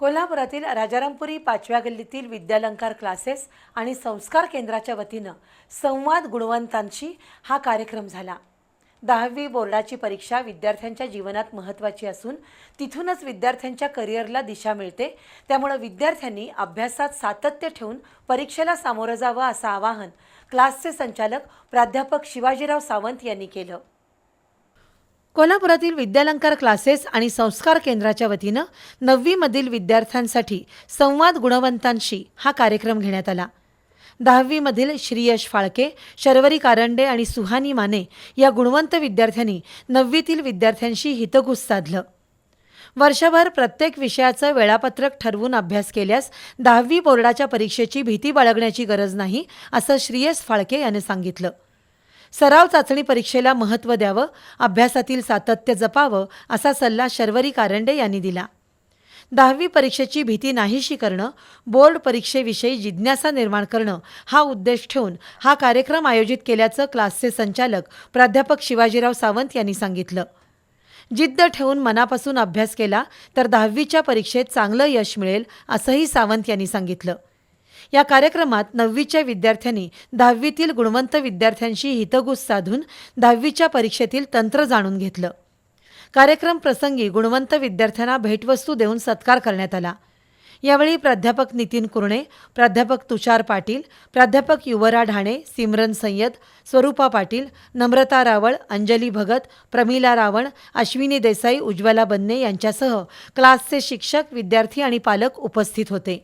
कोल्हापुरातील राजारामपुरी पाचव्या गल्लीतील विद्यालंकार क्लासेस आणि संस्कार केंद्राच्या वतीनं संवाद गुणवंतांशी हा कार्यक्रम झाला. दहावी बोर्डाची परीक्षा विद्यार्थ्यांच्या जीवनात महत्त्वाची असून तिथूनच विद्यार्थ्यांच्या करिअरला दिशा मिळते. त्यामुळं विद्यार्थ्यांनी अभ्यासात सातत्य ठेवून परीक्षेला सामोरं जावं असं आवाहन क्लासचे संचालक प्राध्यापक शिवाजीराव सावंत यांनी केलं. कोल्हापुरातील विद्यालंकार क्लासेस आणि संस्कार केंद्राच्या वतीनं नववीमधील विद्यार्थ्यांसाठी संवाद गुणवंतांशी हा कार्यक्रम घेण्यात आला. दहावीमधील श्रीयश फाळके शर्वरी कारंडे आणि सुहानी माने या गुणवंत विद्यार्थ्यांनी नववीतील विद्यार्थ्यांशी हितगुज साधलं. वर्षभर प्रत्येक विषयाचं वेळापत्रक ठरवून अभ्यास केल्यास दहावी बोर्डाच्या परीक्षेची भीती बाळगण्याची गरज नाही असं श्रीयस फाळके याने सांगितलं. सराव चाचणी परीक्षेला महत्त्व द्यावं अभ्यासातील सातत्य जपावं असा सल्ला शर्वरी कारंडे यांनी दिला. दहावी परीक्षेची भीती नाहीशी करणं बोर्ड परीक्षेविषयी जिज्ञासा निर्माण करणं हा उद्देश ठेवून हा कार्यक्रम आयोजित केल्याचं क्लासचे संचालक प्राध्यापक शिवाजीराव सावंत यांनी सांगितलं. जिद्द ठेवून मनापासून अभ्यास केला तर दहावीच्या परीक्षेत चांगलं यश मिळेल असंही सावंत यांनी सांगितलं. या कार्यक्रमात नववीच्या विद्यार्थ्यांनी दहावीतील गुणवंत विद्यार्थ्यांशी हितगुज साधून दहावीच्या परीक्षेतील तंत्र जाणून घेतलं. कार्यक्रम प्रसंगी गुणवंत विद्यार्थ्यांना भेटवस्तू देऊन सत्कार करण्यात आला. यावेळी प्राध्यापक नितीन कुरणे प्राध्यापक तुषार पाटील प्राध्यापक युवरा ढाणे सिमरन सय्यद स्वरूपा पाटील नम्रता रावळ अंजली भगत प्रमिला रावण अश्विनी देसाई उज्ज्वला बन्ने यांच्यासह क्लासचे शिक्षक विद्यार्थी आणि पालक उपस्थित होते.